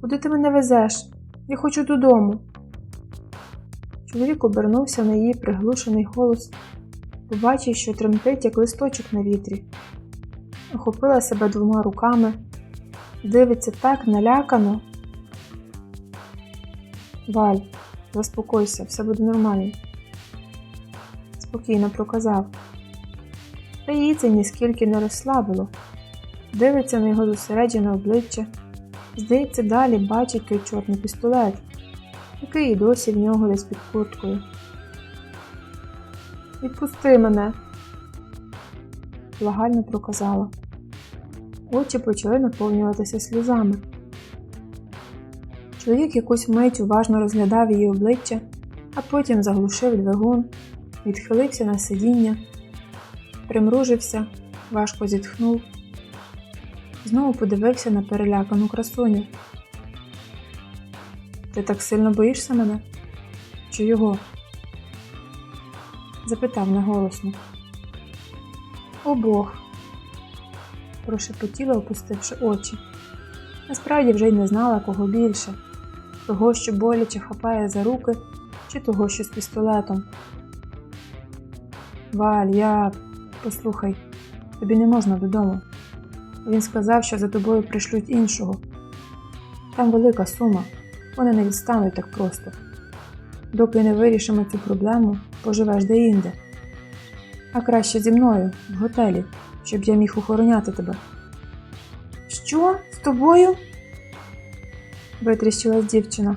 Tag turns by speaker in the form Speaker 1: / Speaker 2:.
Speaker 1: Куди ти мене везеш? Я хочу додому. Чоловік обернувся на її приглушений голос, побачив, що тремтить, як листочок на вітрі. Охопила себе двома руками, дивиться так налякано. Валь, заспокойся, все буде нормально. Спокійно проказав. Та її це ніскільки не розслабило. Дивиться на його зосереджене обличчя. Здається, далі бачить той чорний пістолет, який і досі в нього десь під курткою. Відпусти мене, благально проказала. Очі почали наповнюватися сльозами. Чоловік якусь мить уважно розглядав її обличчя, а потім заглушив двигун, відхилився на сидіння, примружився, важко зітхнув. Знову подивився на перелякану красуню. Ти так сильно боїшся мене? Чи його? запитав неголосно. Обох, прошепотіла, опустивши очі. Насправді вже й не знала, кого більше того, що боляче хапає за руки, чи того, що з пістолетом. Валь, я послухай, тобі не можна додому. Він сказав, що за тобою пришлють іншого. Там велика сума, вони не відстануть так просто. Доки не вирішимо цю проблему, поживеш де-інде. А краще зі мною, в готелі, щоб я міг охороняти тебе. Що? З тобою? витріщилась дівчина.